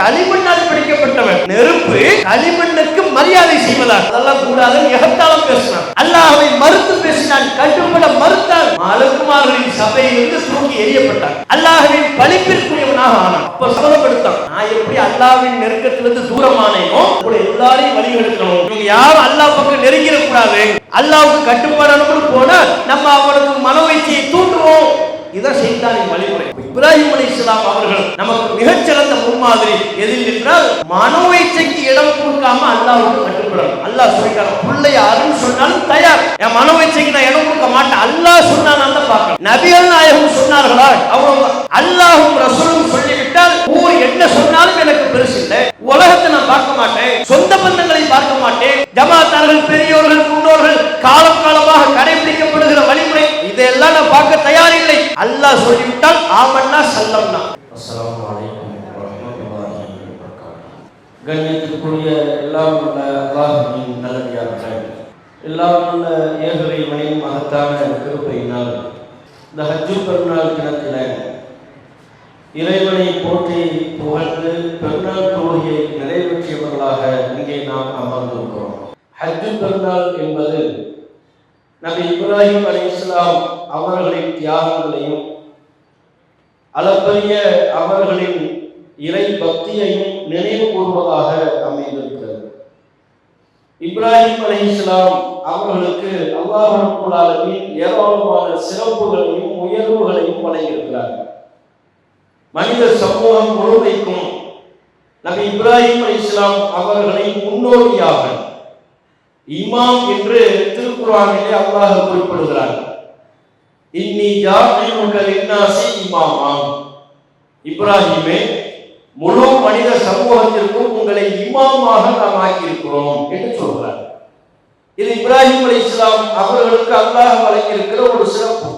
களிமண்ணால் பிடிக்கப்பட்டவன். நெருப்பு களிமண்ணுக்கு மரியாதை செய்வதா அதெல்லாம் கூடாது எகத்தாலும் பேசினான். அல்லாஹ்வை மறுத்து பேசினான். கட்டுப்பட மறுத்தான் மலக்குமார்களின் சபையிலிருந்து தூக்கி எரியப்பட்டான் அல்லாஹவின் பழிப்பிற்குரியவனாக ஆனான். அப்ப சபதப்படுத்தான் நான் எப்படி அல்லாவின் நெருக்கத்திலிருந்து தூரமானேனோ கூட எல்லாரையும் வழிகெடுக்கணும். இவங்க யாரும் அல்லாஹ் பக்கம் நெருங்கிட கூடாது கட்டுப்பாடு போனா நம்ம அவனுக்கு மனோவைச்சியை தூண்டுவோம். இதான் செய்தானின் வழிமுறை. இப்ராஹிம் அலி இஸ்லாம் அவர்கள் நமக்கு மிகச்சிறந்த முன்மாதிரி எதில் என்றால் மனோவைச்சைக்கு இடம் கொடுக்காம அல்லாவுக்கு கட்டுப்படும் அல்லாஹ் சொல்லிட்டாங்க பிள்ளை யாருன்னு சொன்னாலும் தயார். என் மனோவைச்சைக்கு நான் இடம் கொடுக்க மாட்டேன். அல்லாஹ் சொன்னான் நான் தான் பார்க்கணும். நபிகள் நாயகம் சொன்னார்களா? அவங்க அல்லாஹும் ரசூலும் சொல்லிவிட்டால் ஊர் என்ன சொன்னாலும் எனக்கு பெருசு இல்லை. உலகத்தை நான் பார்க்க மாட்டேன். சொந்த பந்தங்களை பார்க்க மாட்டேன். ஜமாத்தார்கள் பெரியோர்கள் முன்னோர்கள் காலம் காலமாக கடைபிடிக்கப்படுகிற வழிமுறை இதையெல்லாம் நான் பார்க்க தயாரில்லை அல்லாஹ் சொல்லிவிட்டால் ஆமன்னா சல்லம்னா. அஸ்ஸலாமு அலைக்கும் வரஹ்மத்துல்லாஹி வபரகாத்துஹு. கண்ணியத்திற்குரிய எல்லாம் உள்ள அல்லாஹ்வின் நல்லடியார்கள். எல்லாம் உள்ள ஏகலைவனின் மகத்தான கிருப்பையினால் இந்த ஹஜ்ஜு பெருநாள் தினத்தில் இறைவனை போற்றி புகழ்ந்து பெருநாள் தொழுகையை நிறைவேற்றியவர்களாக இங்கே நாம் அமர்ந்திருக்கிறோம். ஹஜ்ஜு பெருநாள் என்பது நபி இப்ராஹிம் அலி இஸ்லாம் அவர்களின் தியாகங்களையும் அளப்பரிய அவர்களின் இறை பக்தியையும் நினைவு கூறுவதாக அமைந்திருக்கிறது. இப்ராஹிம் அலைஹிஸ்ஸலாம் அவர்களுக்கு அல்லாஹின் ஏராளமான சிறப்புகளையும் உயர்வுகளையும் வழங்கியிருக்கிறார். மனித சமூகம் முழுமைக்கும் நபி இப்ராஹிம் அலைஹிஸ்ஸலாம் அவர்களை முன்னோடியாக இமாம் என்று திருக்குறானிலே அல்லாஹ் குறிப்பிடுகிறார்கள் இன்னி ஜாஇமுக இன்னாசி இமாமாம். இப்ராஹிமே முழு மனித சமூகத்திற்கும் உங்களை இமாமாக நாம் ஆக்கியிருக்கிறோம் என்று சொல்கிறார். இது இப்ராஹிம் அலி இஸ்லாம் அவர்களுக்கு அல்லாஹ் வழங்கியிருக்கிற ஒரு சிறப்பு.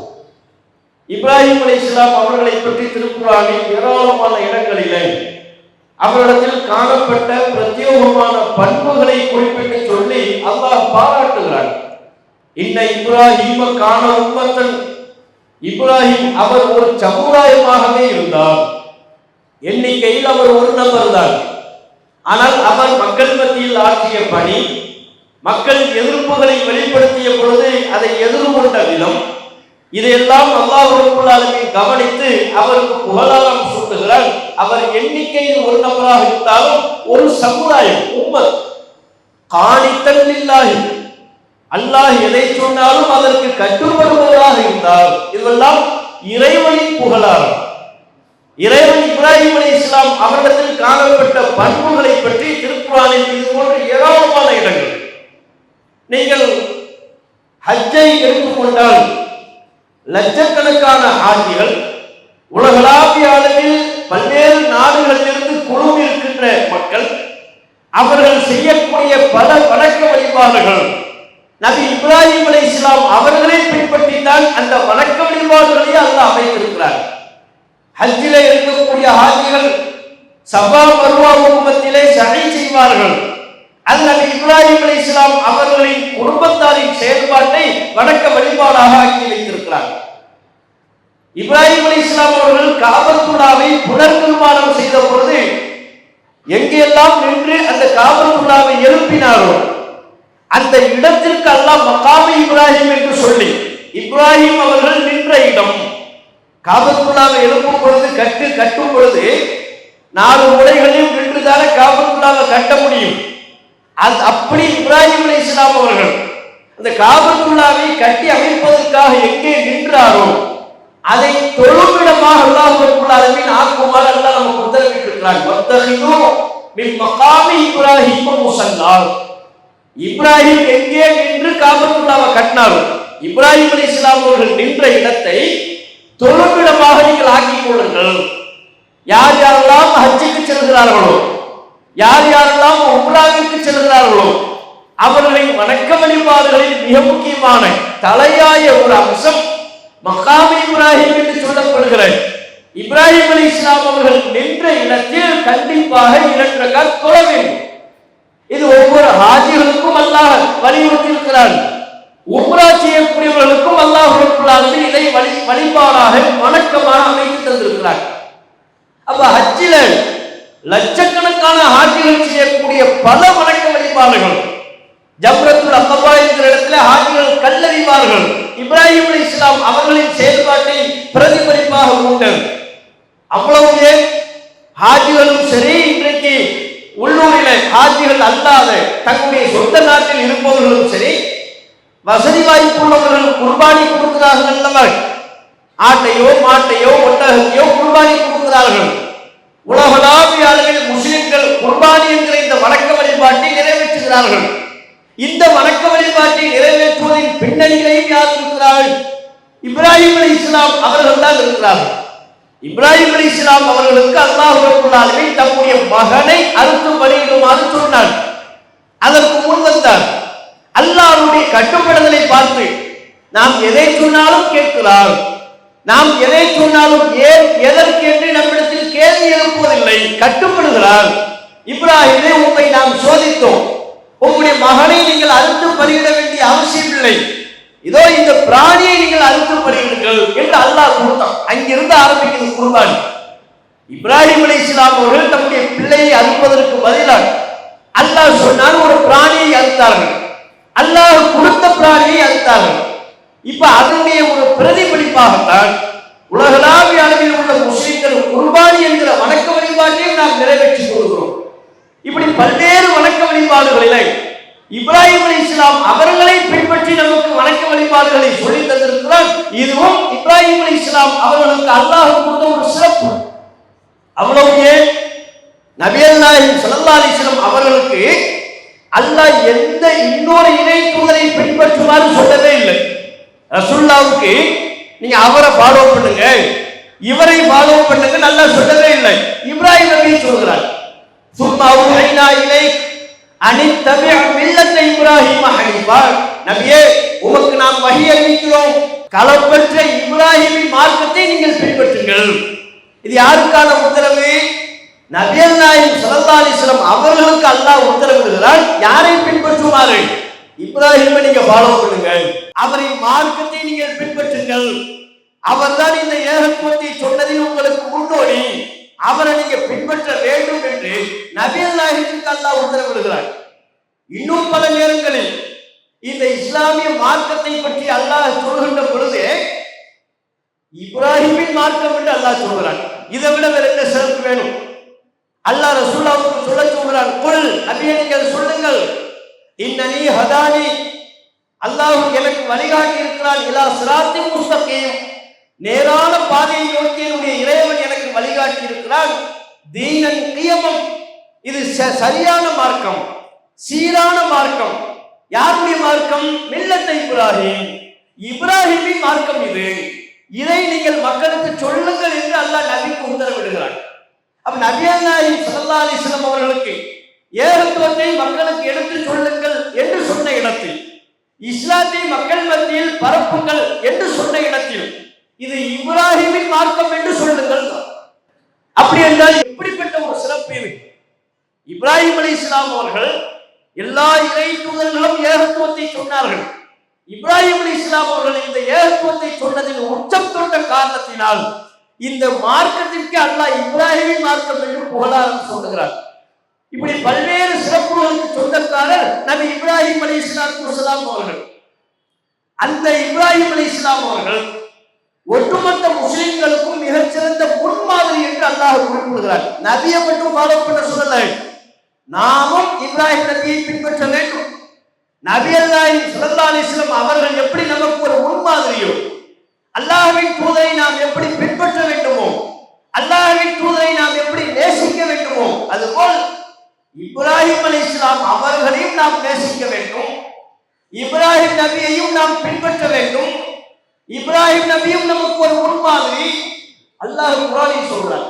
இப்ராஹிம் அலி இஸ்லாம் அவர்களை பற்றி திருக்குறானில் ஏராளமான இடங்களிலே அவரிடத்தில் காணப்பட்ட பிரத்யேகமான பண்புகளை குறிப்பிட்டு சொல்லி அல்லாஹ் பாராட்டுகிறார். இன்ன இப்ராஹிம காண உம்மத்தன் இப்ராஹிம் அவர் ஒரு சமுதாயமாகவே இருந்தார். எண்ணிக்கையில் அவர் ஒரு நபர் தான். ஆனால் அவர் மக்கள் மத்தியில் ஆற்றிய பணி மக்கள் எதிர்ப்புகளை வெளிப்படுத்திய பொழுது அதை எதிர்கொண்ட விதம் இதையெல்லாம் அல்லாஹ் கவனித்து அவருக்கு புகழாரம் சூட்டுகிறார். அவர் எண்ணிக்கையில் ஒரு நபராக இருந்தாலும் ஒரு சமுதாயம் உம்மத் காணித்தல் இல்லாஹி. அல்லாஹ் எதை சொன்னாலும் அதற்கு கட்டுப்படுவதாக இருந்தால் இதெல்லாம் இறைவனின் புகழாரம் இறைவன் இப்ராஹிம் அலி இஸ்லாம் அவரிடத்தில் காணப்பட்ட பண்புகளை பற்றி திருக்குறானில் இது போன்ற ஏராளமான இடங்கள். நீங்கள் ஹஜ்ஜை எடுத்துக்கொண்டால் லட்சக்கணக்கான ஆட்சிகள் உலகளாவிய அளவில் பல்வேறு நாடுகளிலிருந்து குழுமி இருக்கின்ற மக்கள் அவர்கள் செய்யக்கூடிய பல வணக்க வழிபாடுகள் நபி இப்ராஹிம் அலை இஸ்லாம் அவர்களை பின்பற்றித்தான் அந்த வணக்க வழிபாடுகளை அல்லாஹ் அமைத்திருக்கிறார். ஹஜ்ஜில இருக்கக்கூடிய ஹாஜிகள் சபா பருவா குடும்பத்திலே சடை செய்வார்கள். அது நபி இப்ராஹிம் அலை இஸ்லாம் அவர்களின் குடும்பத்தாரின் செயல்பாட்டை வணக்க வழிபாடாக ஆக்கி வைத்திருக்கிறார். இப்ராஹிம் அலி இஸ்லாம் அவர்கள் காபத்துல்லாவை புனர் நிர்மாணம் செய்த பொழுது எங்கெல்லாம் நின்று அந்த காபத்துல்லாவை எழுப்பினாரோ அந்த இடத்திற்கு அல்லாஹ் மகாமி இப்ராஹிம் என்று சொல்லி இப்ராஹிம் அவர்கள் நின்ற இடம். காபத்துள்ளாவை எழுப்பும் பொழுது கட்டு கட்டும் பொழுது நாலு முறைகளையும் நின்றுதான காபத்துள்ளாவை கட்ட முடியும். அது அப்படி இப்ராஹிம் அலி இஸ்லாம் அவர்கள் அந்த காபத்துள்ளாவை கட்டி அமைப்பதற்காக எங்கே நின்றாரோ அதை தொழுமிடமாக அல்லாஹ் ரப்பல் ஆக்குமாறு அல்லாஹ் நமக்கு உத்தரவிட்டிருக்கிறார் வத்தஹிது மின் மகாமி இப்ராஹிம் முஸல்லா இப்ராஹிம் எங்கே நின்று காபத்துள்ளாவை கட்டினாரோ இப்ராஹிம் அலி இஸ்லாம் அவர்கள் நின்ற இடத்தை தொழுமிடமாக நீங்கள் ஆக்கிக் கொள்ளுங்கள். யார் யாரெல்லாம் ஹஜ்ஜுக்கு செல்கிறார்களோ யார் யாரெல்லாம் உம்ராவிற்கு செல்கிறார்களோ அவர்களின் வணக்க வழிபாடுகளில் மிக முக்கியமான தலையாய ஒரு அம்சம் மகாமி இப்ராஹிம் என்று சொல்லப்படுகிற இப்ராஹிம் அலி இஸ்லாம் அவர்கள் நின்ற இடத்தில் கண்டிப்பாக இரண்டு ரகாத் தொழ வேண்டும். இது ஒவ்வொரு ஹாஜிகளுக்கும் அல்லாஹ் வலியுறுத்தி இருக்கிறார் உம்ரா செய்யக்கூடியவர்களுக்கும் அல்லாஹ் இதை வழி வழிபாடாக வணக்கமாக அமைத்து தந்திருக்கிறார். அப்ப ஹஜ்ஜில லட்சக்கணக்கான ஹாஜிகள் செய்யக்கூடிய பல வணக்க வழிபாடுகள் ஜப்ரத்துல் அக்கபா என்கிற இடத்துல ஹாஜிகள் கல்லறிவார்கள். இப்ராஹிம் அலி இஸ்லாம் அவர்களின் செயல்பாட்டை பிரதிபலிப்பாக உண்டு. அவ்வளவு ஹாஜிகளும் சரி இன்றைக்கு உள்ளூரில் ஹாஜிகள் அல்லாத தங்களுடைய சொந்த நாட்டில் இருப்பவர்களும் சரி வசதி வாய்ப்புள்ளவர்கள் குர்பானி கொடுக்கிறார்கள் அல்லவர் ஆட்டையோ மாட்டையோ ஒட்டகத்தையோ குர்பானி கொடுக்கிறார்கள். உலகளாவிய அளவில் முஸ்லிம்கள் குர்பானி என்கிற இந்த வணக்க வழிபாட்டை நிறைவேற்றுகிறார்கள். இந்த வணக்க வழிபாட்டை நிறைவேற்றுவதின் பின்னணியிலையும் யார் இருக்கிறார்கள்? இப்ராஹிம் அலி இஸ்லாம் அவர்கள் தான் இருக்கிறார்கள். இப்ராஹிம் அலி இஸ்லாம் அவர்களுக்கு அல்லாஹ் தம்முடைய மகனை அறுத்து பலியிடுமாறு சொன்னார். அதற்கு முன் வந்தார். அல்லாஹுடைய கட்டுப்படுதலை பார்த்து நாம் எதை சொன்னாலும் கேட்கிறார். நாம் எதை சொன்னாலும் ஏன் எதற்கு என்று நம்மிடத்தில் கேள்வி எழுப்புவதில்லை கட்டுப்படுகிறார். இப்ராஹிமே உண்மை நாம் சோதித்தோம். உங்களுடைய மகனை நீங்கள் அறுத்து பலியிட வேண்டிய அவசியம் இல்லை இதோ இந்த பிராணியை நீங்கள் அறுத்து என்று அல்லாஹ் கொடுத்தான். அங்கிருந்து ஆரம்பிக்கிறது குர்பானி. இப்ராஹிம் அலி இஸ்லாம் அவர்கள் தம்முடைய பிள்ளையை அறுப்பதற்கு பதிலாக அல்லாஹ் சொன்னார் ஒரு பிராணியை அறுத்தார்கள். அல்லாஹ் கொடுத்த பிராணியை அறுத்தார்கள். இப்ப அதனுடைய ஒரு பிரதிபலிப்பாகத்தான் உலகளாவிய அளவில் உள்ள முஸ்லிம்கள் குர்பானி என்கிற வணக்க வழிபாட்டையும் நாம் நிறைவேற்றி கொள்கிறோம் இப்படி பல்வேறு வணக்க வழிபாடுகளில் இப்ராஹிம் அலி இஸ்லாம் அவர்களை பின்பற்றி நமக்கு வணக்க வழிபாடுகளை சொல்லி தந்திருக்கிறார். இதுவும் இப்ராஹிம் அலி இஸ்லாம் அவர்களுக்கு அல்லாஹ் கொடுத்த ஒரு சிறப்பு. அவ்வளவு ஏன் நபியல் நாயகம் ஸல்லல்லாஹு அலைஹி அவர்களுக்கு அல்லாஹ் எந்த இன்னொரு இணை தூதரை பின்பற்றுமாறு சொல்லவே இல்லை. ரசுல்லாவுக்கு நீங்க அவரை ஃபாலோ பண்ணுங்க. இவரை ஃபாலோ பண்ணுங்க நல்லா சொல்லவே இல்லை. இப்ராஹிம் நபி சொல்கிறார் சும்மா ஐநா இணை அனித்தபி மில்லத்தை இப்ராஹிம் ஹனீஃபா நபியே உமக்கு நாம் வஹி அறிவிக்கிறோம் களப்பற்ற இப்ராஹிமின் மார்க்கத்தை நீங்கள் பின்பற்றுங்கள். இது யாருக்கான உத்தரவு? நபியல் நாயகம் ஸல்லல்லாஹு அலைஹி அவர்களுக்கு அல்லாஹ் உத்தரவிடுகிறார் யாரை பின்பற்றுமாறு? இப்ராஹிமை நீங்க ஃபாலோ பண்ணுங்க அவரின் மார்க்கத்தை நீங்கள் பின்பற்றுங்கள். அவர்தான் இந்த ஏகத்துவத்தை சொன்னதில் உங்களுக்கு முன்னோடி அவரை நீங்க பின்பற்ற வேண்டும் என்று நபியல் நாயகத்துக்கு அல்லாஹ் உத்தரவிடுகிறார். இன்னும் பல நேரங்களில் இந்த இஸ்லாமிய மார்க்கத்தை பற்றி அல்லாஹ் சொல்கின்ற பொழுது இப்ராஹிமின் மார்க்கம் என்று அல்லாஹ் சொல்கிறான். இதை விட வேற என்ன சிறப்பு வேணும்? அல்லாஹ் ரசூலாவுக்கு சொல்ல சொல்கிறான் கொள் நபியை நீங்கள் சொல்லுங்கள். இன்னனி ஹதானி. அல்லாஹ் எனக்கு வழிகாட்டி இருக்கிறான் இலா சிராத்தி முஸ்தகீம். நேரான பாதையை நோக்கி என்னுடைய இறைவன் வழிகாட்டி இருக்கிறான் தீனன் கியமம் இது ச- சரியான மார்க்கம் சீரான மார்க்கம். யாருடைய மார்க்கம்? மில்லத்தை இப்ராஹிம். இப்ராஹிமின் மார்க்கம் இது. இதை நீங்கள் மக்களுக்கு சொல்லுங்கள் என்று அல்லாஹ் நபிக்கு உத்தரவிடுகிறான். அப்ப நபியல் நாயகம் ஸல்லல்லாஹு அவர்களுக்கு ஏகத்துவத்தை மக்களுக்கு எடுத்து சொல்லுங்கள் என்று சொன்ன இடத்தில் இஸ்லாத்தை மக்கள் மத்தியில் பரப்புங்கள் என்று சொன்ன இடத்தில் இது இப்ராஹிமின் மார்க்கம் என்று சொல்லுங்கள். அப்படி என்றால் எப்படிப்பட்ட ஒரு சிறப்பு இது? இப்ராஹிம் அலி இஸ்லாம் அவர்கள் எல்லா இறை தூதர்களும் ஏகத்துவத்தை சொன்னார்கள். இப்ராஹிம் அலி இஸ்லாம் அவர்கள் இந்த ஏகத்துவத்தை சொன்னதில் உச்சம் தொட்ட காரணத்தினால் இந்த மார்க்கத்திற்கு அல்லாஹ் இப்ராஹிமின் மார்க்கம் என்று புகழாரம் சொல்லுகிறார் இப்படி பல்வேறு சிறப்புகளுக்கு சொந்தக்காரர் நபி இப்ராஹிம் அலி இஸ்லாம் அவர்கள். அந்த இப்ராஹிம் அலி இஸ்லாம் அவர்கள் ஒட்டுமொத்த முஸ்லிம்களுக்கும் மிகச்சிறந்த முன்மாதிரி என்று அல்லாஹ் குறிப்பிடுகிறார் நபியை மட்டும் ஃபாலோ பண்ண சொல்லல. நாமும் இப்ராஹிம் நபியை பின்பற்ற வேண்டும். நபி அல்லாஹி ஸல்லல்லாஹு அலைஹி அவர்கள் எப்படி நமக்கு ஒரு முன்மாதிரியோ அல்லாஹ்வின் தூதரை நாம் எப்படி பின்பற்ற வேண்டுமோ அல்லாஹின் தூதரை நாம் எப்படி நேசிக்க வேண்டுமோ அதுபோல் இப்ராஹிம் அலைஹிஸ்ஸலாம் அவர்களையும் நாம் நேசிக்க வேண்டும். இப்ராஹிம் நபியையும் நாம் பின்பற்ற வேண்டும். இப்ராஹிம் நபியும் நமக்கு ஒரு முன்மாதிரி அல்லாஹ் குர்ஆனில் சொல்றார்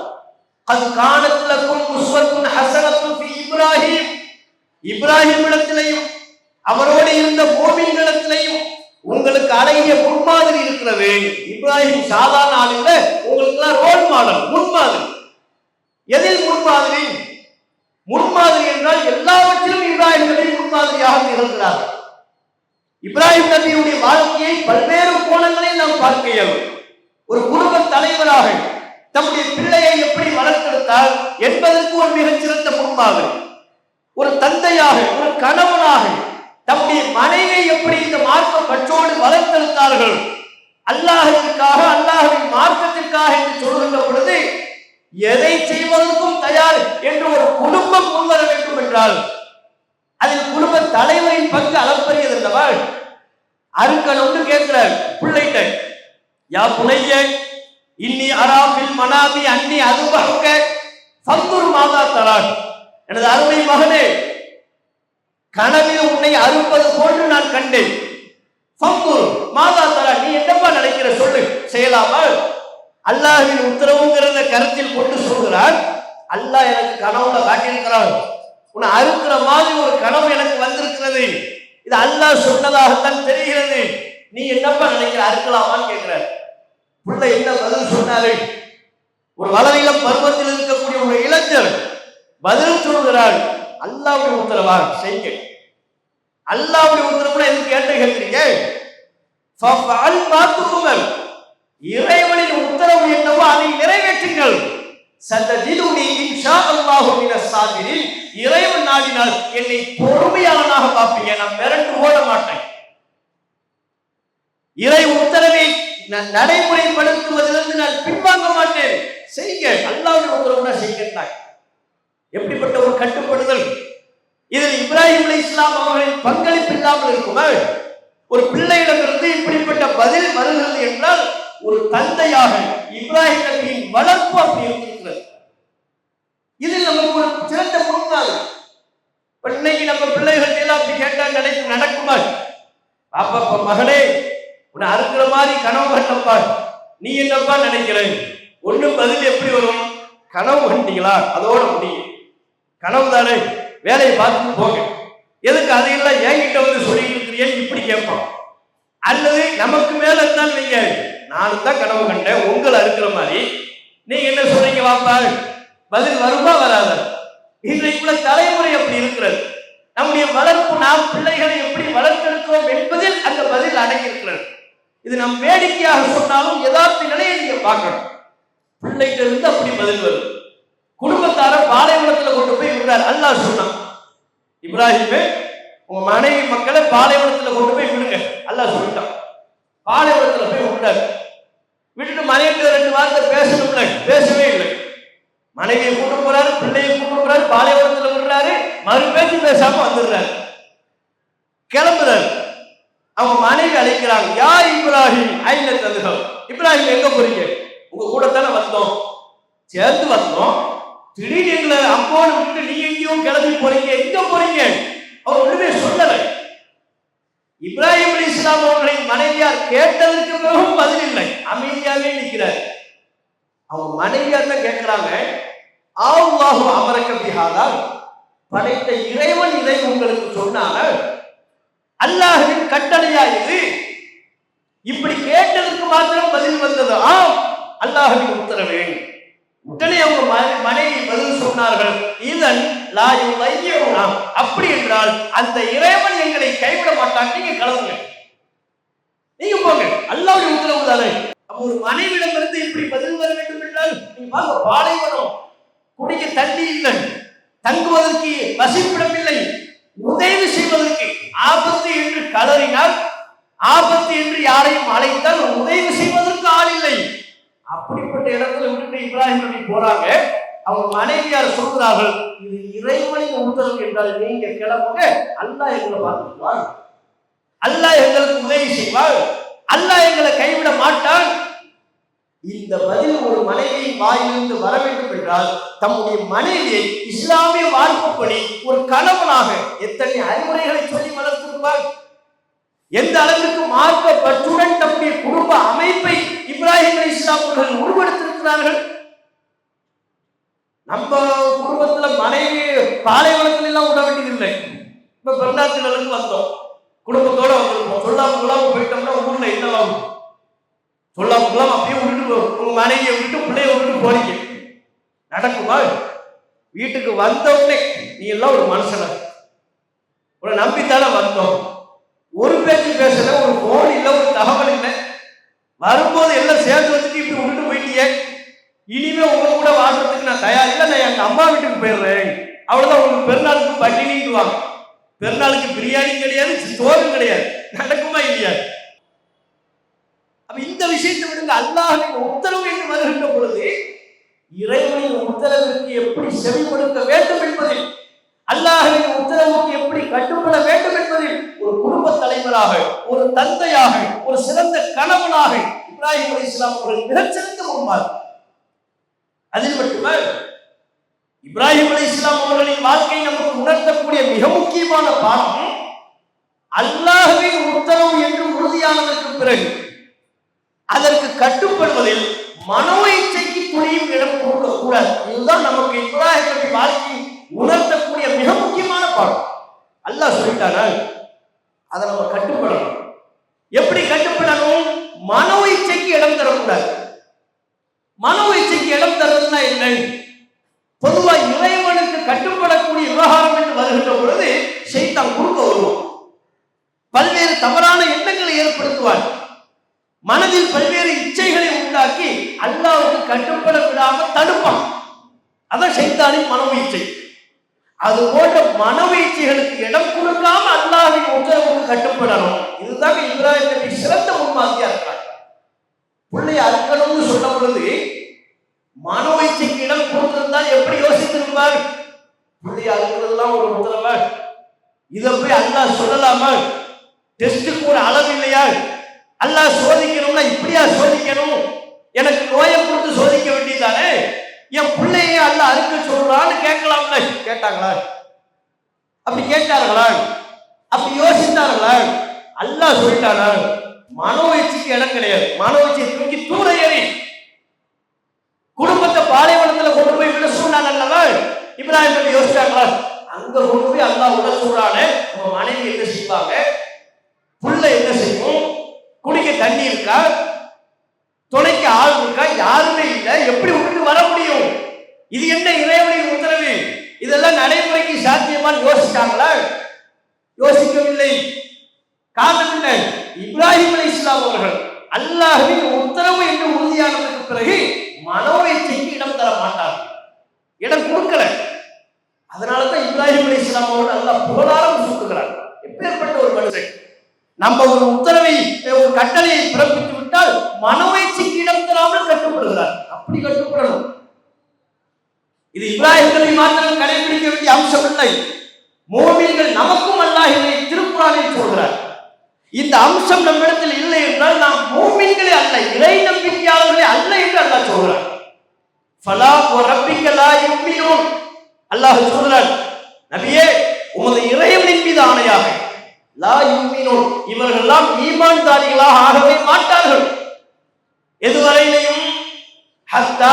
அது காணத்துலக்கும் உஸ்வத்தும் ஹசனத்தும் இப்ராஹிம். இப்ராஹிம் இடத்திலையும் அவரோடு இருந்த மோமின்களிடத்திலையும் உங்களுக்கு அழகிய முன்மாதிரி இருக்கிறது. இப்ராஹிம் சாதாரண ஆளுங்க உங்களுக்கு ரோல் மாடல் முன்மாதிரி. எதில் முன்மாதிரி? முன்மாதிரி என்றால் எல்லாவற்றிலும் இப்ராஹிம் முன்மாதிரியாக திகழ்கிறார்கள். இப்ராஹிம் நபியுடைய வாழ்க்கையை பல்வேறு கோணங்களில் நாம் பார்க்க இயலும். ஒரு குடும்ப தலைவராக தம்முடைய பிள்ளையை எப்படி வளர்த்தெடுத்தால் என்பதற்கு ஒரு மிகச்சிறந்த முன்மாதிரி ஒரு தந்தையாக ஒரு கணவனாக தம்முடைய மனைவியை எப்படி இந்த மார்க்க பற்றோடு வளர்த்தெடுத்தார்கள்? அல்லாஹிற்காக அல்லாஹின் மார்க்கத்திற்காக என்று சொல்கின்ற பொழுது எதை செய்வதற்கும் தயார் என்று ஒரு குடும்பம் முன்வர வேண்டும் என்றால் அதில் குடும்ப தலைவரின் பங்கு அளப்பரியது அல்லவா அருக்கன் ஒன்று கேட்கிறார் பிள்ளைகிட்ட யா புனைய இன்னி அராபில் மனாபி அன்னி அதுபக்க சந்தூர் மாதா தரான் எனது அருமை மகனே கனவில் உன்னை அறுப்பது போன்று நான் கண்டேன். சந்தூர் மாதா தரா நீ என்னப்பா நினைக்கிற சொல்லு செய்யலாமா? அல்லாஹின் உத்தரவுங்கிறத கருத்தில் கொண்டு சொல்கிறான். அல்லாஹ் எனக்கு கனவுல காட்டியிருக்கிறான். உன்னை அறுக்கிற மாதிரி ஒரு கனவு எனக்கு வந்திருக்கிறது. இது அல்லாஹ் சொன்னதாகத்தான் தெரிகிறது. நீ என்னப்பா நினைக்கிற? அறுக்கலாமான்னு கேட்கிற உள்ள என்ன பதில் சொன்னாரு? ஒரு வளரிளம் பருவத்தில் இருக்கக்கூடிய ஒரு இளைஞர் பதில் சொல்கிறார். அல்லாவுடைய உத்தரவா செய்யுங்க. அல்லாவுடைய உத்தரவுல எதுக்கு கேட்டு கேட்கிறீங்க? இறைவனின் உத்தரவு என்னவோ அதை நிறைவேற்றுங்கள். சத்தஜிதுனி இன்ஷா அல்லாஹு மின சாதிரில் இறைவன் நாடினால் என்னை பொறுமையாளனாக பார்ப்பீங்க நான் மிரண்டு ஓட மாட்டேன். இறை உத்தரவை ந- நடைமுறைப்படுத்துவதிலிருந்து நான் பின்வாங்க மாட்டேன். செய்யுங்க. அல்லாவின் உத்தரவுனா செய்கின்றாய் எப்படிப்பட்ட ஒரு கட்டுப்படுதல் இதில் இப்ராஹிம் அலி இஸ்லாம் அவர்களின் பங்களிப்பு இல்லாமல் இருக்குமா? ஒரு பிள்ளையிடமிருந்து இப்படிப்பட்ட பதில் வருகிறது என்றால் ஒரு தந்தையாக இப்ராஹிம் நபியின் வளர்ப்பு அப்படி இருந்திருக்கிறது இதில் நமக்கு ஒரு சிறந்த முன்னால் இன்னைக்கு நம்ம பிள்ளைகள் எல்லாம் அப்படி கேட்டால் நினைத்து நடக்குமா? அப்பா மகளே மகனே உன்னை அறுக்கிற மாதிரி கனவு கண்டப்பா. நீ என்னப்பா நினைக்கிறேன் ஒன்று பதில் எப்படி வரும்? கனவு கண்டீங்களா? அதோட முடியும். கனவு தானே? வேலையை பார்த்து போங்க. எதுக்கு அதையெல்லாம் என்கிட்ட வந்து சொல்லிட்டு இருக்கிறீன்னு இப்படி கேட்பான். அல்லது நமக்கு மேல இருந்தாலும் நீங்க நானும் தான் கனவு கண்டேன் உங்களை அறுக்கிற மாதிரி. நீங்க என்ன சொல்றீங்க வாப்பா பதில் வருமா வராத? இன்றைக்குள்ள தலைமுறை அப்படி இருக்கிறது. நம்முடைய வளர்ப்பு நாம் பிள்ளைகளை எப்படி வளர்த்தெடுக்கிறோம் என்பதில் அந்த பதில் அடங்கியிருக்கிறது. இது நம் வேடிக்கையாக சொன்னாலும் யதார்த்த நிலையை நீங்க பார்க்கணும். பிள்ளைகிட்ட இருந்து அப்படி பதில் வரும். குடும்பத்தார பாலைவனத்துல கொண்டு போய் விடுறார். அல்லாஹ் சொன்னான். இப்ராஹிமே உங்க மனைவி மக்களை பாலைவனத்துல கொண்டு போய் விடுங்க. அல்லா சொல்லிட்டான். பாலைவனத்துல போய் விட்டாரு. விட்டுட்டு மனைவிட்டு ரெண்டு வார்த்தை பேசணும்ல பேசவே இல்லை. மனைவியை கூட்டு போறாரு பிள்ளையை கூட்டு போறாரு பாலைவனத்துல விடுறாரு மறு பேச்சு பேசாம வந்துடுறாரு. கிளம்புறாரு. அவங்க மனைவி அழைக்கிறாங்க யார் இப்ராஹிம் ஐல தந்துகம் இப்ராஹிம் எங்க போறீங்க? உங்க கூட தானே வந்தோம். சேர்ந்து வந்தோம். திடீர்னு எங்களை அம்போடு விட்டு நீங்க எங்கேயும் கிளம்பி போறீங்க எங்க போறீங்க? அவர் உடனே சொல்லல. இப்ராஹிம் அலி இஸ்லாம் அவர்களின் மனைவியார் கேட்டதற்கு பிறகும் பதில் இல்லை. அமைதியாகவே நிற்கிறார். அவங்க மனைவியார் தான் கேட்கிறாங்க ஆவுல்லாஹு அமரக்க பிஹாதா. படைத்த இறைவன் இதை உங்களுக்கு சொன்னாங்க அல்லாஹின் கட்டளையா இது? இப்படி கேட்டதற்கு மாத்திரம் பதில் வந்தது. ஆம் அல்லாஹின் உத்தரவு. உடனே அவங்க ம- மனைவி பதில் சொன்னார்கள் இதன் லாயு லையுனா அப்படி என்றால் அந்த இறைவன் எங்களை கைவிட மாட்டான். நீங்க கலவுங்க. நீங்க போங்க. அல்லாவுடைய உத்தரவு தானே அப்ப ஒரு மனைவிடம் இருந்து இப்படி பதில் வர வேண்டும் என்றால் நீங்க பாருங்க பாலைவனம் குடிக்க தண்ணி இல்லை. தங்குவதற்கு வசிப்பிடம் இல்லை. உதவி செய்வதற்கு ஆபத்து என்று கலறினால் ஆபத்து என்று யாரையும் அழைத்தால் உதவி செய்வதற்கு ஆள் இல்லை. அப்படிப்பட்ட இடத்துல விட்டுட்டு இப்ராஹிம் நபி போறாங்க. அவங்க மனைவியார் சொல்கிறார்கள் இது இறைவனின் உத்தரவு என்றால் நீங்க கிளம்புங்க. அல்லாஹ் எங்களை பார்த்துக்குவார் அல்லாஹ் எங்களுக்கு உதவி செய்வார் அல்லாஹ் எங்களை கைவிட மாட்டான். இந்த பதில் ஒரு மனைவியின் வாயிலிருந்து வர வேண்டும் என்றால் தம்முடைய மனைவியை இஸ்லாமிய வாழ்க்கைப்படி ஒரு கணவனாக எத்தனை அறிவுரைகளை சொல்லி வளர்த்திருப்பார்? எந்த அளவிற்கு மார்க்க பற்றுடன் தம்முடைய குடும்ப அமைப்பை இப்ராஹிம் அலி இஸ்லாம் அவர்கள் உருவெடுத்திருக்கிறார்கள்? நம்ம குடும்பத்துல மனைவி பாலைவனத்துல எல்லாம் விட வேண்டியதில்லை. இப்ப பெருநாத்தினருக்கு வந்தோம். குடும்பத்தோட வந்திருப்போம் சொல்லாம கொள்ளாம போயிட்டோம்னா ஊர்ல என்னவாகும் சொல்லாம கொள்ளாம அப்படியே விட்டுட்டு உங்க மனைவியை விட்டு பிள்ளைய விட்டு போறீங்க. நடக்குமா? வீட்டுக்கு வந்த உடனே நீ எல்லாம் ஒரு மனுஷன? உன்னை நம்பித்தானே வந்தோம். ஒரு பேச்சு பேசல ஒரு போன் இல்ல ஒரு தகவல் இல்லை. வரும்போது எல்லாம் சேர்ந்து வச்சுட்டு இப்படி விட்டுட்டு போயிட்டியே. இனிமே உங்க கூட வாழ்றதுக்கு நான் தயார் இல்லை நான் எங்க அம்மா வீட்டுக்கு போயிடுறேன். அவ்வளவுதான் உங்களுக்கு பெருநாளுக்கு பட்டினிக்குவாங்க பெருநாளுக்கு பிரியாணி கிடையாது சோறும் கிடையாது. நடக்குமா இல்லையா? அப்ப இந்த விஷயத்தை விடுங்க அல்லாஹின் உத்தரவு என்று வருகின்ற பொழுது இறைவனின் உத்தரவிற்கு எப்படி செவிப்படுத்த வேண்டும் என்பதில் அல்லாஹின் உத்தரவுக்கு எப்படி கட்டுப்பட வேண்டும் என்பதில் ஒரு குடும்ப தலைவராக ஒரு தந்தையாக ஒரு சிறந்த கணவனாக இப்ராஹிம் அலி இஸ்லாம் அவர்கள் மிகச்சிறந்த முன்மார் அதில் மட்டுமே? இப்ராஹிம் அலி இஸ்லாம் அவர்களின் வாழ்க்கை நமக்கு உணர்த்தக்கூடிய மிக முக்கியமான பாடம் அல்லாஹுவின் உத்தரவு என்று உறுதியானதற்கு பிறகு அதற்கு கட்டுப்படுவதில் மனோ இச்சைக்கு துணியும் இடம் கொடுக்கக்கூடாது இதுதான் நமக்கு இப்ராஹிம் நபி வாழ்க்கை உணர்த்தக்கூடிய மிக முக்கியமான பாடம். அல்லாஹ் சொல்லிட்டானால் அதை நம்ம கட்டுப்படணும். எப்படி கட்டுப்படணும்? மனோ இச்சைக்கு இடம் தரக்கூடாது. மனோ இச்சைக்கு இடம் தர்றதுன்னா என்ன? பொதுவா இறைவனுக்கு கட்டுப்படக்கூடிய விவகாரம் என்று வருகின்ற பொழுது செய்தான் குறுக்க வருவோம் பல்வேறு தவறான எண்ணங்களை ஏற்படுத்துவான். மனதில் பல்வேறு இச்சைகளை உண்டாக்கி அல்லாவுக்கு கட்டுப்பட விடாமல் தடுப்பான். அதான் சைத்தானின் மனோ இச்சை அது போன்ற மனவீழ்ச்சிகளுக்கு இடம் கொடுக்காம அல்லாஹ்வின் உத்தரவுக்கு கட்டுப்படணும். இதுதான் இப்ராஹிம் நபி சிறந்த முன்மாதிரியா இருக்காங்க பிள்ளைய அறுக்கணும்னு சொன்ன பொழுது மனவீழ்ச்சிக்கு இடம் கொடுத்திருந்தால் எப்படி யோசித்திருப்பார்? பிள்ளைய அறுக்கிறதுலாம் ஒரு உத்தரவா. இதை போய் அல்லாஹ் சொல்லலாமா? டெஸ்ட்டுக்கு ஒரு அளவு இல்லையா? அல்லாஹ் சோதிக்கணும்னா இப்படியா சோதிக்கணும்? எனக்கு நோயை கொடுத்து சோதிக்க வேண்டியதானே என் பிள்ளைய அல்ல அறுக்க சொல்றான்னு கேட்கலாம்ல கேட்டாங்களா அப்படி கேட்டார்களா. அப்படி யோசித்தார்களா. அல்லாஹ் சொல்லிட்டானா. மனோ இச்சைக்கு இடம் கிடையாது. மனோ தூக்கி தூர ஏறி குடும்பத்தை பாலைவனத்துல கொண்டு போய் விட சொன்னாங்க அல்லவா இப்ராஹிம் யோசிச்சாங்களா அங்க கொண்டு போய் அல்லாஹ் விட சொல்றானே நம்ம மனைவி என்ன செய்வாங்க? புள்ள என்ன செய்யும்? குடிக்க தண்ணி இருக்கா? துணைக்கு ஆள் இருக்கா? யாருமே இல்லை. எப்படி விட்டு வர முடியும்? இது என்ன இறைவனின் உத்தரவு? இதெல்லாம் நடைமுறைக்கு சாத்தியமான்னு யோசிச்சாங்களா? யோசிக்கவில்லை. காரணம் என்ன? இப்ராஹிம் அலி இஸ்லாம் அவர்கள் அல்லாஹின் உத்தரவு என்று உறுதியானதற்கு பிறகு மனோவேச்சைக்கு இடம் தர மாட்டார். இடம் கொடுக்கல. அதனால தான் இப்ராஹிம் அலி இஸ்லாம் அவர்கள் நல்லா புகழாரம் சூட்டுகிறார். எப்பேற்பட்ட ஒரு மனுஷன். நம்ம ஒரு உத்தரவை ஒரு கட்டளையை பிறப்பித்து விட்டால் மனோயிற்சிக்கு இடம் தராமல் கட்டுப்படுகிறார். அப்படி கட்டுப்படணும். இது இப்ராஹிம்களை மாத்திரம் கடைபிடிக்க வேண்டிய அம்சம் இல்லை மோமின்கள் நமக்கும் அல்லாஹ் இதை திருக்குறானில் சொல்கிறார். இந்த அம்சம் நம்மிடத்தில் இல்லை என்றால் நாம் மோமின்களே அல்ல இறை நம்பிக்கையாளர்களே அல்ல என்று அல்லாஹ் சொல்கிறார். ஃபலா ஓ ரப்பிக்கலா யுமினூன். அல்லாஹ் சொல்கிறார் நபியே உமது இறைவனின் மீது ஆணையாக லா யுமினூன். இவர்கள் எல்லாம் ஈமான்தாரிகளாக ஆகவே மாட்டார்கள். எதுவரையிலையும் ஹத்தா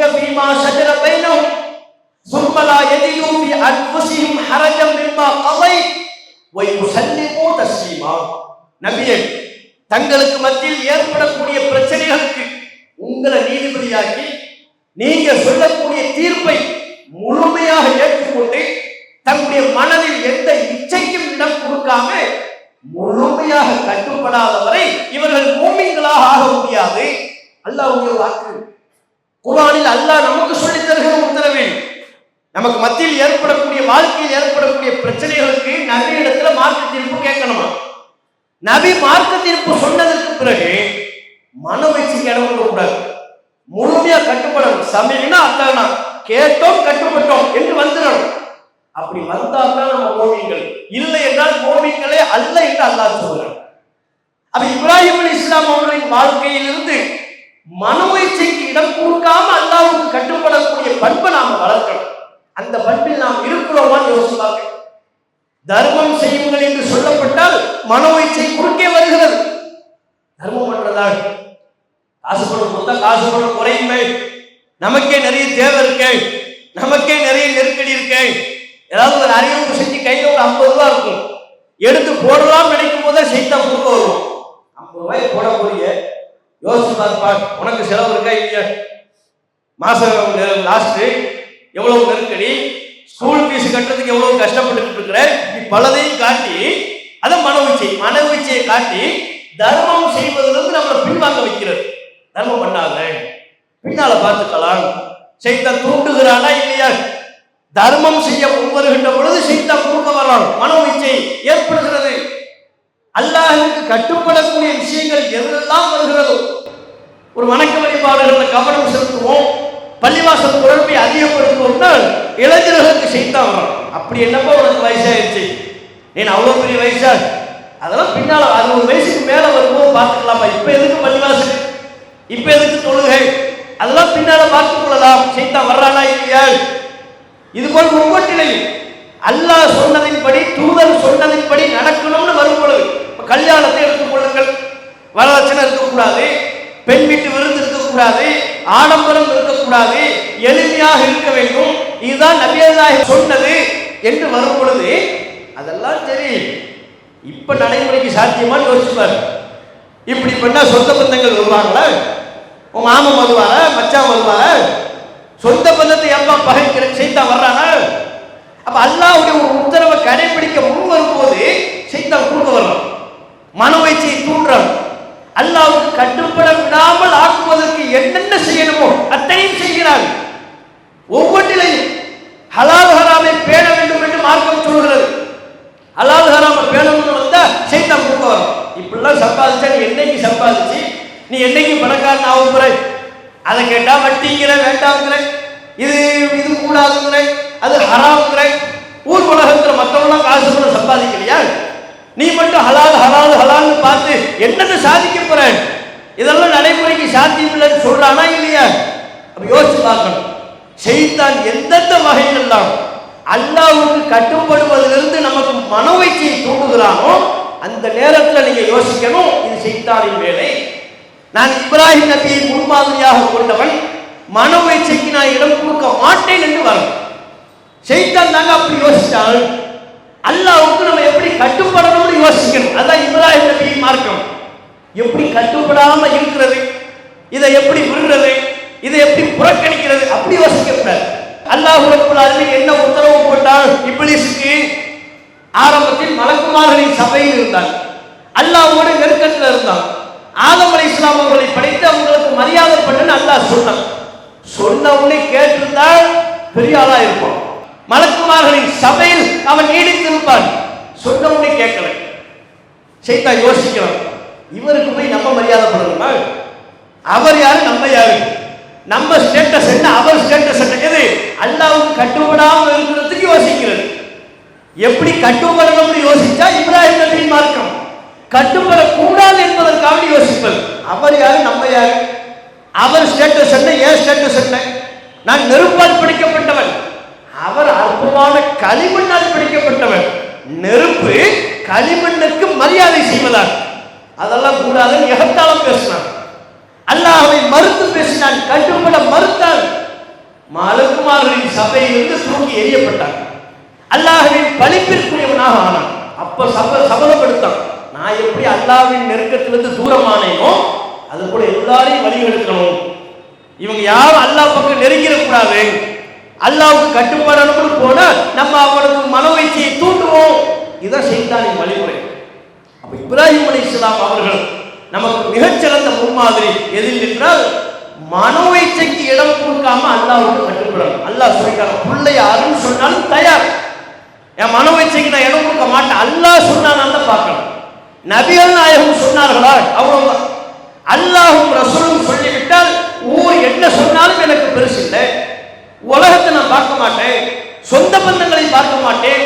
யுஹக்கிமுக ஃபீமா ஷஜர பைனஹும் ثم لا يجدوا في انفسهم حرجا مما قضيت ويسلموا تسليما நபியே தங்களுக்கு மத்தியில் ஏற்படக்கூடிய பிரச்சனைகளுக்கு உங்களை நீதிபதியாக்கி நீங்க சொல்லக்கூடிய தீர்ப்பை முழுமையாக ஏற்றுக்கொண்டு தன்னுடைய மனதில் எந்த இச்சைக்கும் இடம் கொடுக்காம முழுமையாக கட்டுப்படாதவரை இவர்கள் மூமின்களாக ஆக முடியாது அல்லாஹ்வுடைய வாக்கு குரானில் அல்லாஹ் நமக்கு சொல்லித் தருகிற உத்தரவில் நமக்கு மத்தியில் ஏற்படக்கூடிய வாழ்க்கையில் ஏற்படக்கூடிய பிரச்சனைகளுக்கு நபி இடத்துல மார்க்க தீர்ப்பு கேட்கணுமா? நபி மார்க்க தீர்ப்பு சொன்னதற்கு பிறகு மன வச்சுக்கு இடம் கூடாது முழுமையா கட்டுப்படணும். சமையல்னா அத்தானா? கேட்டோம் கட்டுப்பட்டோம் என்று வந்துடணும். அப்படி வந்தால் தான் நம்ம ஓவியங்கள் இல்லை என்றால் ஓவியங்களே அல்ல என்று அல்லாஹ் சொல்கிறார் அப்ப இப்ராஹிம் அலி இஸ்லாம் அவர்களின் வாழ்க்கையிலிருந்து மனோயிச்சைக்கு இடம் கொடுக்காம அல்லாவுக்கு கட்டுப்படக்கூடிய பண்பை நாம வளர்க்கணும். அந்த பண்பில் நாம் இருக்கிறோமான்னு யோசிப்பாங்க தர்மம் செய்யுங்கள் என்று சொல்லப்பட்டால் மனோயிச்சை குறுக்கே வருகிறது. தர்மம் பண்றதாக காசு பணம் கொடுத்தா காசு பணம் குறையுமே நமக்கே நிறைய தேவை இருக்கு. நமக்கே நிறைய நெருக்கடி இருக்கு. ஏதாவது ஒரு அறிவிப்பு செஞ்சு கையில் ஒரு ஐம்பது ரூபா இருக்கும். எடுத்து போடலாம் நினைக்கும் போதே செய்தா கொடுக்க வரும் ஐம்பது ரூபாய் போட போறீங்க யோசிச்சு பார்ப்பா உனக்கு செலவு இருக்கா இல்லையா? மாசம் லாஸ்ட் எவ்வளவு நெருக்கடி? ஸ்கூல் ஃபீஸ் கட்டுறதுக்கு எவ்வளவு கஷ்டப்பட்டு இருக்கிற? பலதையும் காட்டி அதை மனவீச்சை மனவீச்சையை காட்டி தர்மம் செய்வதிலிருந்து நம்மளை பின்வாங்க வைக்கிறது. தர்மம் பண்ணாத. பின்னால பார்த்துக்கலாம். செய்தான் தூண்டுகிறானா இல்லையா? தர்மம் செய்ய முன்வருகின்ற பொழுது செய்தான் தூக்க வரலாம் மனவீச்சை ஏற்படுகிறது. அல்லாஹுக்கு கட்டுப்படக்கூடிய விஷயங்கள் எதெல்லாம் வருகிறதோ ஒரு வணக்க வழிபாடுகளில் கவனம் செலுத்துவோம் பள்ளிவாசல் குழம்பை அதிகப்படுத்துவோம்னா இளைஞர்களுக்கு செய்தான் வரும். அப்படி என்னப்போ உனக்கு வயசாயிருச்சு ஏன் அவ்வளோ பெரிய வயசா? அதெல்லாம் பின்னால் அறுபது வயசுக்கு மேலே வரும்போது பார்த்துக்கலாமா இப்போ எதுக்கு பள்ளிவாசல்? இப்போ எதுக்கு தொழுகை? அதெல்லாம் பின்னால் பார்த்துக் கொள்ளலாம். செய்தான் வர்றானா இல்லையா? இது போல் ஒவ்வொன்றிலையும் அல்லாஹ் சொன்னதின்படி தூதர் சொன்னதின்படி நடக்கணும்னு வரும் பொழுது கல்யாணத்தை எடுத்துக்கொள்ளுங்கள். வரதட்சணை இருக்கக்கூடாது. பெண் வீட்டு விருந்து இருக்கக்கூடாது. ஆடம்பரம் இருக்கக்கூடாது. எளிமையாக இருக்க வேண்டும். இதுதான் நபியதாக சொன்னது என்று வரும் பொழுது அதெல்லாம் சரி. இப்ப நடைமுறைக்கு சாத்தியமான்னு யோசிச்சுப்பாரு இப்படி பண்ணா சொந்த பந்தங்கள் வருவாங்களா? உன் மாமன் வருவாரா? மச்சான் வருவாரா? சொந்த பந்தத்தை எப்பா பகைக்கிற செய்தான் வர்றானா? அப்ப அல்லாவுடைய ஒரு உத்தரவை கடைபிடிக்க முன் வரும்போது செய்தான் கொடுக்க வர்றான். மனோவைச்சை தூண்டுறான் அல்லாவுக்கு கட்டுப்பட விடாமல் ஆக்குவதற்கு என்னென்ன செய்யணுமோ அத்தனையும் செய்கிறார் ஒவ்வொன்றிலையும் ஹலால் ஹராமை பேண வேண்டும் என்று மார்க்கம் சொல்கிறது. ஹலால் ஹராம பேணணும்னு வந்தா செய்தான் கொடுக்க வரும். இப்படிலாம் சம்பாதிச்சா நீ என்னைக்கு சம்பாதிச்சு? நீ என்னைக்கு பணக்காரன் ஆக போற? அதை கேட்டா வட்டிங்கிற வேண்டாங்கிற இது இது கூடாதுங்கிற அது ஹராம்ங்கிற. ஊர் உலகத்தில் மற்றவங்களாம் காசு சம்பாதிக்கலையா? நீ மட்டும் ஹலால் ஹலால் ஹலால்னு பார்த்து என்னத்தை சாதிக்க போற? இதெல்லாம் நடைமுறைக்கு சாத்தியம் இல்லைன்னு சொல்றானா இல்லையா? அப்ப யோசிச்சு பார்க்கணும். செய்தான் எந்தெந்த வகையிலெல்லாம் அல்லாவுக்கு கட்டுப்படுவதிலிருந்து நமக்கு மனோவைச்சியை தூண்டுகிறானோ அந்த நேரத்தில் நீங்க யோசிக்கணும் இது செய்தாரின் வேலை. நான் இப்ராஹிம் நபியை முன்மாதிரியாக கொண்டவன் மனோவைச்சைக்கு நான் இடம் கொடுக்க மாட்டேன் என்று வரணும். செய்தான் தாங்க அப்படி யோசித்தால் அல்லாவுக்கு நம்ம எப்படி கட்டுப்பட யோசிக்கணும். அதான் இப்ராஹிம் நபியின் மார்க்கம். எப்படி கட்டுப்படாம இருக்கிறது? இதை எப்படி விடுறது? இதை எப்படி புறக்கணிக்கிறது? அப்படி யோசிக்க கூடாது அல்லாஹ் ரப்பல் என்ன உத்தரவு போட்டால் இப்ளீஸுக்கு ஆரம்பத்தில் மலக்குமார்களின் சபையில் இருந்தான் அல்லாஹ்வோட நெருக்கத்தில் இருந்தான் ஆதம் அலி இஸ்லாம் அவர்களை படைத்து அவங்களுக்கு மரியாதை பண்ணுன்னு அல்லாஹ் சொன்னான். சொன்ன கேட்டிருந்தால் பெரிய ஆளா இருப்பான். மலக்குமார்களின் சபையில் அவன் நீடித்திருப்பான். சொன்ன உடனே கேட்கல. சைத்தா யோசிக்கிறோம் இவருக்கு போய் நம்ம மரியாதை பண்ணணுமா? அவர் யாரு? நம்ம யாரு? நம்ம ஸ்டேட்டஸ் என்ன? அவர் ஸ்டேட்டஸ் என்ன? எது? அல்லாவுக்கு கட்டுப்படாமல் இருக்கிறதுக்கு யோசிக்கிறது. எப்படி கட்டுப்படணும்னு யோசிச்சா இப்ராஹிம் நபியின் மார்க்கம். கட்டுப்படக்கூடாது என்பதற்காக யோசிப்பது. அவர் யாரு? நம்ம யாரு? அவர் ஸ்டேட்டஸ் என்ன? ஏன் ஸ்டேட்டஸ் என்ன? நான் நெருப்பால் பிடிக்கப்பட்டவன். அவர் அற்புதமான களிமண்ணால் பிடிக்கப்பட்டவன். நெருப்பு களிமண்ணுக்கு மரியாதை செய்வதாக. அதெல்லாம் கூடாதுன்னு எகத்தாலம் பேசினான். அல்லாஹ்வை மறுத்து பேசினான் கட்டுப்பட மறுத்தான் மலக்குமார்களின் சபையிலிருந்து தூக்கி எறியப்பட்டான் அல்லாஹ்வின் பழிப்பிற்குரியவனாக ஆனான். அப்ப சப சபலப்படுத்தான் நான் எப்படி அல்லாவின் நெருக்கத்திலிருந்து தூரமானேனோ அது போல எல்லாரையும் வழிகெடுக்கணும். இவங்க யாரும் அல்லாஹ் பக்கம் நெருங்கிடக்கூடாது. அல்லாவுக்கு கட்டுப்படணும்னு போனா நம்ம அவனுக்கு மனோவைச்சியை தூண்டுவோம். இதான் செய்தானின் வழிமுறை. அப்ப இப்ராஹிம் அலி இஸ்லாம் அவர்கள் நமக்கு மிகச்சிறந்த முன்மாதிரி எதில் என்றால் மனோவைச்சைக்கு இடம் கொடுக்காம அல்லாவுக்கு கட்டுப்படணும் அல்லாஹ் சொல்லிட்டாங்க பிள்ளை யாருன்னு சொன்னாலும் தயார். என் மனோவைச்சைக்கு நான் இடம் கொடுக்க மாட்டேன். அல்லாஹ் சொன்னான் தான் பார்க்கணும். நபிகள் நாயகம் சொன்னார்களா? அவ்வளவுதான். அல்லாஹும் ரசூலும் சொல்லிவிட்டால் ஊர் என்ன சொன்னாலும் எனக்கு பெருசு இல்லை உலகத்தை நான் பார்க்க மாட்டேன். சொந்த பந்தங்களை பார்க்க மாட்டேன்.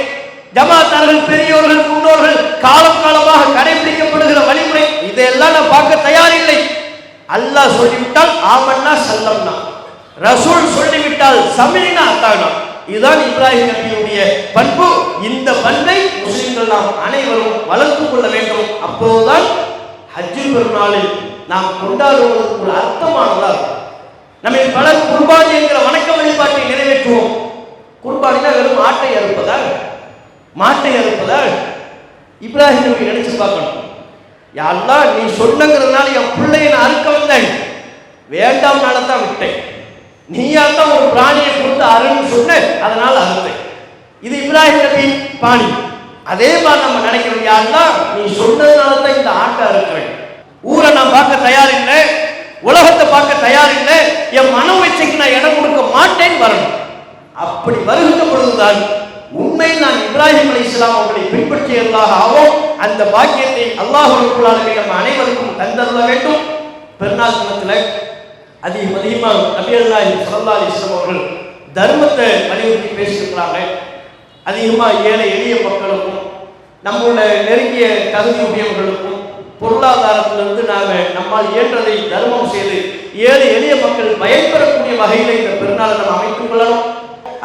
ஜமாத்தார்கள் பெரியோர்கள் முன்னோர்கள் காலம் காலமாக கடைபிடிக்கப்படுகிற வழிமுறை இதையெல்லாம் நான் பார்க்க தயாரில்லை. அல்லாஹ் சொல்லிவிட்டால் ஆமன்னா சல்லம்னா. ரசூல் சொல்லிவிட்டால் சமிழினா அத்தானா. இதுதான் இப்ராஹிம் நபியுடைய பண்பு. இந்த பண்பை முஸ்லிம்கள் நாம் அனைவரும் வளர்த்துக் கொள்ள வேண்டும். அப்போதுதான் ஹஜ்ஜு பெருநாளில் நாம் கொண்டாடுவதற்கு ஒரு அர்த்தமானதா நம்மை நம்ம பலர் குர்பானி என்கிற வணக்க வழிபாட்டை நிறைவேற்றுவோம். குர்பானினா வெறும் ஆட்டை அறுப்பதா? மாட்டை அறுப்பதால் இப்ராஹிம் நபி நினைச்சு பார்க்கணும். யாரெல்லாம் நீ சொன்னங்கிறதுனால என் பிள்ளையை நான் அறுக்க வந்தேன். வேண்டாம் தான் விட்டேன். நீயா தான் ஒரு பிராணியை கொடுத்து அருன்னு சொன்ன அதனால அறுத்தேன். இது இப்ராஹிம் நபி பாணி. அதே மாதிரி நம்ம நினைக்கிறோம் யாருன்னா நீ சொன்னதுனால தான் இந்த ஆட்டை அறுக்கிறேன். ஊரை நான் பார்க்க தயார் இல்லை உலகத்தை பார்க்க தயார் இல்லை என் மன இச்சைக்கு நான் இடம் கொடுக்க மாட்டேன் வரணும். அப்படி வருகின்ற பொழுதுதான் உண்மையில் நான் இப்ராஹிம் அலி இஸ்லாம் அவர்களை பின்பற்றியதாக ஆவோம். அந்த பாக்கியத்தை அல்லாஹ் நம்ம அனைவருக்கும் தந்தருள வேண்டும். பெருநாள் தினத்தில் அதிகம் அதிகமாக நபி அல்லாஹி சல்லா அலிஸ்லாம் அவர்கள் தர்மத்தை வலியுறுத்தி பேசியிருக்கிறாங்க. அதிகமாக ஏழை எளிய மக்களுக்கும் நம்மளுடைய நெருங்கிய தகுதியுடையவர்களுக்கும் பொருளாதாரத்திலிருந்து நாங்கள் நம்மால் இயன்றதை தர்மம் செய்து ஏழை எளிய மக்கள் பயன்பெறக்கூடிய வகையில் இந்த பெருநாளை நாம் அமைத்துக் கொள்ளணும்.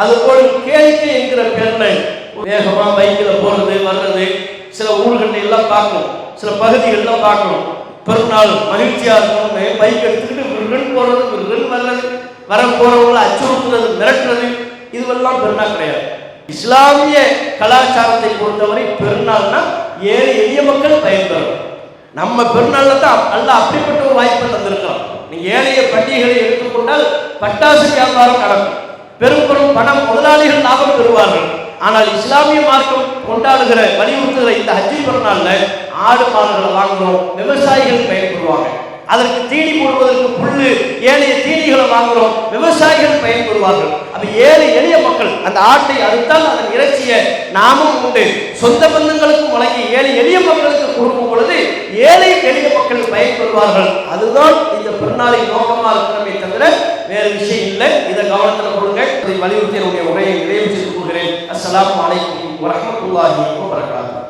அதுபோல் கேளிக்கை என்கிற பெண்ணை வேகமா பைக்கில் போறது வர்றது சில ஊர்கள் எல்லாம் பார்க்கணும். சில பகுதிகள்லாம் பார்க்கணும். பெருநாள் மகிழ்ச்சியா இருக்கணும் பைக் எடுத்துக்கிட்டு விருகன் போறது விருகன் வர்றது வர போறவங்களை அச்சுறுத்துறது மிரட்டுறது இதுவெல்லாம் பெருநாள் கிடையாது. இஸ்லாமிய கலாச்சாரத்தை பொறுத்தவரை பெருநாள்னா ஏழை எளிய மக்கள் பயன்பெறும் நம்ம பெருநாள்ல தான் அல்ல அப்படிப்பட்ட ஒரு வாய்ப்பு தந்திருக்கிறோம். நீங்க ஏழைய பண்டிகைகளை எடுத்துக்கொண்டால் பட்டாசு வியாபாரம் நடக்கும். பெரும் பெரும் பணம் முதலாளிகள் லாபம் பெறுவார்கள். ஆனால் இஸ்லாமிய மார்க்கம் கொண்டாடுகிற வலியுறுத்துகிற இந்த ஹஜ்ஜி பிறநாளில் ஆடு மாடுகளை வாங்கணும் விவசாயிகள் பயன்படுவாங்க. அதற்கு தீனி போடுவதற்கு புல்லு ஏழைய தீனிகளை வாங்குறோம் விவசாயிகள் பயன்படுவார்கள். அப்ப ஏழை எளிய மக்கள் அந்த ஆட்டை அறுத்தால் அதன் இறைச்சியை நாமும் உண்டு. சொந்த பந்தங்களுக்கும் வழங்கி ஏழை எளிய மக்களுக்கு கொடுக்கும் பொழுது ஏழை எளிய மக்கள் பயன்படுவார்கள். அதுதான் இந்த பெருநாளின் நோக்கமாக இருக்கிறமே தவிர வேறு விஷயம் இல்லை. இதை கவனத்தில் கொடுங்க இதை வலியுறுத்தி என்னுடைய உரையை நிறைவு செய்து கொள்கிறேன். அஸ்லாம் வலைக்கும் வரமத்துல்லாஹி வரகாத்து